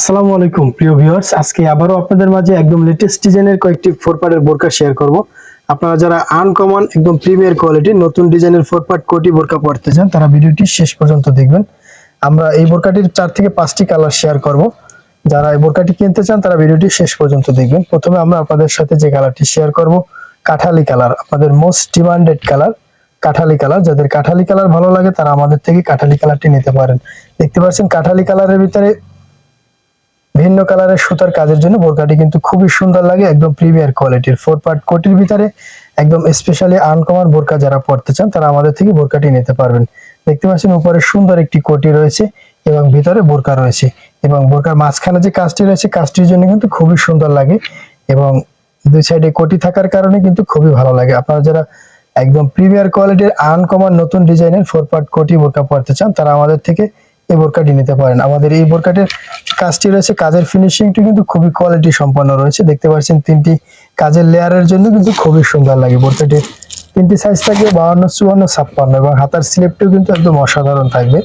আসসালামু আলাইকুম, প্রিয় ভিউয়ার্স আজকে আবারও আপনাদের মাঝে একদম লেটেস্ট ডিজাইনের কয়েকটি ফোর পার্টের বোরকা শেয়ার করব। আপনারা যারা আনকমন একদম প্রিমিয়ার কোয়ালিটির নতুন ডিজাইনের ফোর পার্ট কোটি বোরকা পড়তে চান, তারা ভিডিওটি শেষ পর্যন্ত দেখবেন। আমরা এই বোরকাটির চার থেকে পাঁচটি কালার শেয়ার করব। যারা এই বোরকাটি কিনতে চান, তারা ভিডিওটি শেষ পর্যন্ত দেখবেন। প্রথমে আমরা আপনাদের সাথে যে কালারটি শেয়ার করব, কাঠালি কালার আপনাদের মোস্ট ডিমান্ডেড কালার কাঠালি কালার যাদের কাঠালি কালার ভালো লাগে, তারা আমাদের থেকে কাঠালি কালারটি নিতে পারেন। দেখতে পাচ্ছেন, কাঠালি কালারের ভিতরে ভিন্ন কালারের সুতার কাজের জন্য বোরকাটি কিন্তু খুবই সুন্দর লাগে, একদম প্রিমিয়ার কোয়ালিটির ফোর পার্ট কোটির ভিতরে একদম স্পেশালি আনকমন বোরকা যারা পড়তে চান, তারা আমাদের থেকে বোরকাটি নিতে পারবেন। দেখতে পাচ্ছেন উপরে সুন্দর একটি কোটি রয়েছে এবং ভিতরে বোরকা রয়েছে এবং বোরকার মাঝখানে যে কাজটি রয়েছে, কাজটির জন্য কিন্তু খুবই সুন্দর লাগে এবং দুই সাইডে কোটি থাকার কারণে কিন্তু খুবই ভালো লাগে। আপনারা যারা একদম প্রিমিয়ার কোয়ালিটির আনকমন নতুন ডিজাইনের ফোর পার্ট কোটি বোরকা পড়তে চান, তারা আমাদের থেকে এই বোরকাটি নিতে পারেন। আমাদের এই বোরকাটির কাজটি রয়েছে কাজের ফিনিশিংটি কিন্তু খুবই কোয়ালিটি সম্পন্ন রয়েছে। দেখতে পাচ্ছেন তিনটি কাজের লেয়ারের জন্য কিন্তু খুবই সুন্দর লাগে বোরকাটির। তিনটি সাইজ থাকবে বাউন্ন চুয়ান্ন, ছাপ্পান্ন এবং হাতার স্লিপটিও কিন্তু একদম অসাধারণ থাকবে।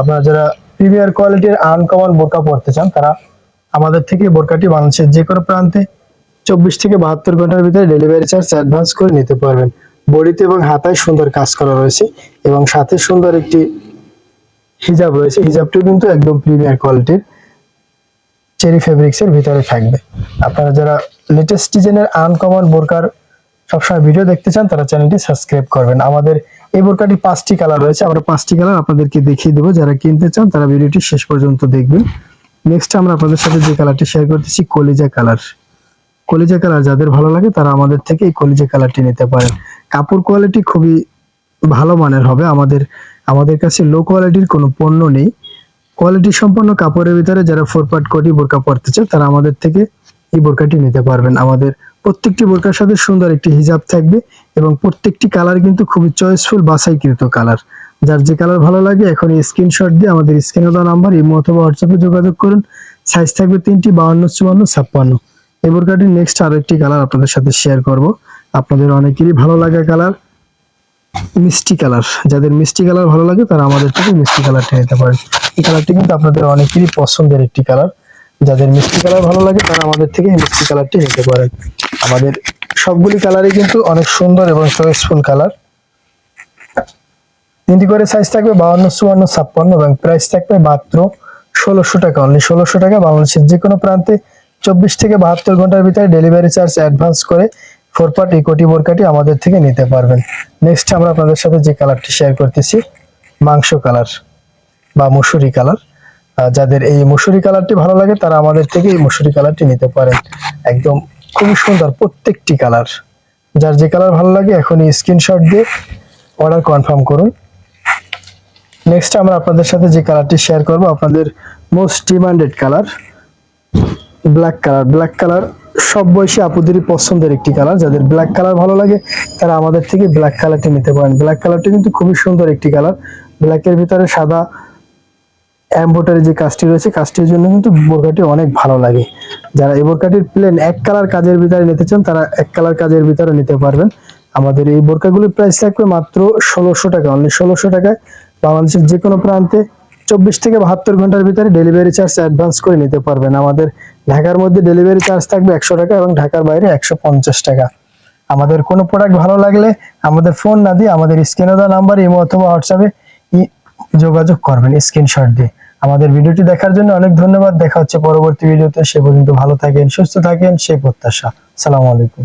আপনারা যারা প্রিমিয়ার কোয়ালিটির আনকমন বোরকা পড়তে চান, তারা আমাদের থেকে বোরকাটি বাংলাদেশের যে কোনো প্রান্তে চব্বিশ থেকে বাহাত্তর ঘণ্টার ভিতরে ডেলিভারি চার্জ অ্যাডভান্স করে নিতে পারবেন। বডিতে এবং হাতায় সুন্দর কাজ করা রয়েছে এবং সাথে সুন্দর একটি হিজাব রয়েছে। হিজাবটিও কিন্তু একদম প্রিমিয়ার কোয়ালিটির চেরি ফেব্রিক্স এর ভিতরে থাকবে। আপনারা যারা লেটেস্ট ডিজাইনের আনকমন বোরকার সবসময় ভিডিও দেখতে চান, তারা চ্যানেলটি সাবস্ক্রাইব করবেন। আমাদের এই বোরকাটি পাঁচটি কালার রয়েছে। আমরা পাঁচটি কালার আপনাদেরকে দেখিয়ে দেবো। যারা কিনতে চান, তারা ভিডিওটি শেষ পর্যন্ত দেখবেন। নেক্সট আমরা আপনাদের সাথে যে কালারটি শেয়ার করতেছি, কলিজা কালার কলিজা কালার যাদের ভালো লাগে, তারা আমাদের থেকে এই কলিজা কালারটি নিতে পারেন। কাপড় কোয়ালিটি খুবই ভালো মানের হবে। আমাদের আমাদের কাছে লো কোয়ালিটির কোনো পণ্য নেই। কোয়ালিটি সম্পন্ন কাপড়ের ভিতরে যারা ফোর পার্ট কোটি বোরকা পরতে চায় তারা আমাদের থেকে এই বোরকাটি নিতে পারবেন। আমাদের প্রত্যেকটি বোরকার সাথে সুন্দর একটি হিজাব থাকবে এবং প্রত্যেকটি কালার কিন্তু খুবই চয়েসফুল বাছাইকৃত কালার যার যে কালার ভালো লাগে, এখন স্ক্রিনশট দিয়ে আমাদের স্ক্রিনে দেওয়া নাম্বার ইমো অথবা হোয়াটসঅ্যাপে যোগাযোগ করুন। সাইজ থাকবে তিনটি, বাউন্ন, চুয়ান্ন, ছাপ্পান্ন। এই বোরকাটির নেক্সট আরও একটি কালার আপনাদের সাথে শেয়ার করব। আপনাদের অনেকেরই ভালো লাগা কালার মিষ্টি কালার। যাদের মিষ্টি কালার ভালো লাগে, তারা আমাদের থেকে মিষ্টি কালারটা নিতে পারেন। এই কালারটি কিন্তু আপনাদের অনেকেরই পছন্দের একটি কালার। যাদের মিষ্টি কালার ভালো লাগে, তারা আমাদের থেকে মিষ্টি কালারটি নিতে পারেন। আমাদের সবগুলি কালারই কিন্তু অনেক সুন্দর এবং চয়েসফুল কালার। তিনটি করে সাইজ থাকবে বাউন্ন চুয়ান্ন, ছাপ্পান্ন এবং প্রাইস থাকবে মাত্র ষোলোশো টাকা অনলি ষোলোশো টাকা বাংলাদেশের যে কোনো প্রান্তে চব্বিশ থেকে বাহাত্তর ঘণ্টার ভিতরে ডেলিভারি চার্জ অ্যাডভান্স করে ফোর পার্ট এই কোটি বোরকাটি আমাদের থেকে নিতে পারবেন। নেক্সট আমরা আপনাদের সাথে যে কালারটি শেয়ার করতেছি, মাংস কালার বা মুসুরি কালার যাদের এই মুসুরি কালারটি ভালো লাগে, তারা আমাদের থেকে এই মুসুরি কালারটি নিতে পারেন। একদম খুবই সুন্দর প্রত্যেকটি কালার। যার যে কালার ভালো লাগে, এখনই স্ক্রিনশট দিয়ে অর্ডার কনফার্ম করুন। নেক্সট আমরা আপনাদের সাথে যে কালারটি শেয়ার করব, আপনাদের most demanded colour black colour. Black colour সব বয়সী আপুদেরই পছন্দের একটি কালার যাদের ব্ল্যাক কালার ভালো লাগে, তারা আমাদের থেকে ব্ল্যাক কালারটি নিতে পারেন। ব্ল্যাক কালারটি কিন্তু খুবই সুন্দর একটি কালার ব্ল্যাকের ভিতরে সাদা এম্বোটারি যে কাজটি রয়েছে, কাজটির জন্য কিন্তু বোরকাটি অনেক ভালো লাগে। যারা এই বোরকাটির প্লেন এক কালার কাজের ভিতরে নিতে চান, তারা এক কালার কাজের ভিতরে নিতে পারবেন। আমাদের এই বোরকাগুলির প্রাইস থাকবে মাত্র ষোলোশো টাকা অনলি ষোলোশো টাকায়। বাংলাদেশের যে কোনো প্রান্তে চব্বিশ থেকে বাহাত্তর ঘণ্টার ভিতরে ডেলিভারি চার্জ অ্যাডভান্স করে নিতে পারবেন। আমাদের ঢাকার মধ্যে ডেলিভারি চার্জ থাকবে একশো টাকা এবং ঢাকার বাইরে একশো পঞ্চাশ টাকা। আমাদের কোনো প্রোডাক্ট ভালো লাগলে আমাদের ফোন না দিয়ে আমাদের স্ক্রিনে দেওয়া নাম্বার ইমো অথবা হোয়াটসঅ্যাপে যোগাযোগ করবেন স্ক্রিনশট দিয়ে। আমাদের ভিডিওটি দেখার জন্য অনেক ধন্যবাদ। দেখা হচ্ছে পরবর্তী ভিডিওতে। সে পর্যন্ত ভালো থাকেন, সুস্থ থাকেন, সেই প্রত্যাশা। সালাম আলাইকুম।